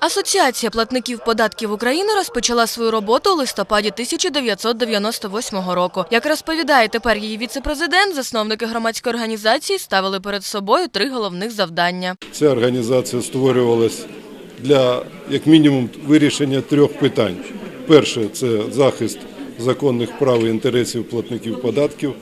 Асоціація платників податків України розпочала свою роботу у листопаді 1998 року. Як розповідає тепер її віцепрезидент, засновники громадської організації ставили перед собою три головних завдання. Ця організація створювалась для, як мінімум, вирішення трьох питань. Перше це захист законних прав і інтересів платників податків.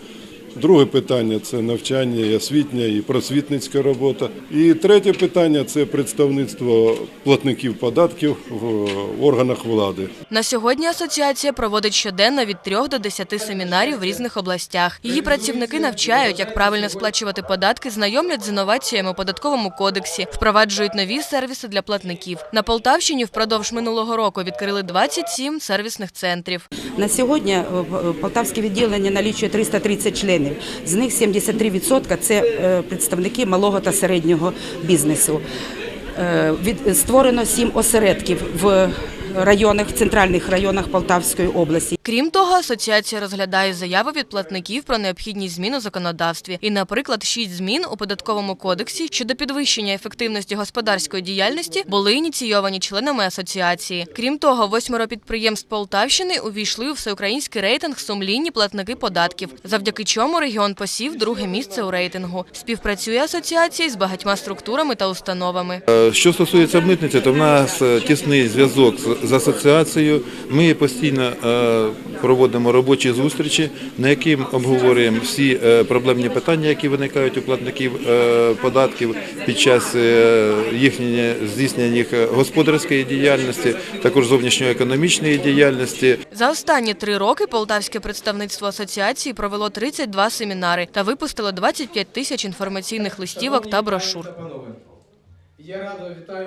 Друге питання це навчання, і освітня і просвітницька робота. І третє питання це представництво платників податків в органах влади. На сьогодні асоціація проводить щоденно від 3 до 10 семінарів в різних областях. Її працівники навчають, як правильно сплачувати податки, знайомлять з інноваціями у податковому кодексі, впроваджують нові сервіси для платників. На Полтавщині впродовж минулого року відкрили 27 сервісних центрів. На сьогодні полтавське відділення налічує 330 членів. З них 73% – це е, представники малого та середнього бізнесу. Е, від- Створено сім осередків в районах, центральних районах Полтавської області. Крім того, асоціація розглядає заяви від платників про необхідність змін у законодавстві. І, наприклад, шість змін у податковому кодексі щодо підвищення ефективності господарської діяльності були ініційовані членами асоціації. Крім того, восьмеро підприємств Полтавщини увійшли у всеукраїнський рейтинг сумлінні платники податків, завдяки чому регіон посів друге місце у рейтингу. Співпрацює асоціація з багатьма структурами та установами. Е, Що стосується митниці, то в нас е, тісний зв'язок з- з асоціацією. Ми постійно е, проводимо робочі зустрічі, на яким обговорюємо всі е, проблемні питання, які виникають у платників е, податків під час їхньої здійснення їх господарської діяльності, також зовнішньоекономічної діяльності. За останні три роки полтавське представництво асоціації провело 32 семінари та випустило 25 тисяч інформаційних листівок та брошур. Я радо вітаю.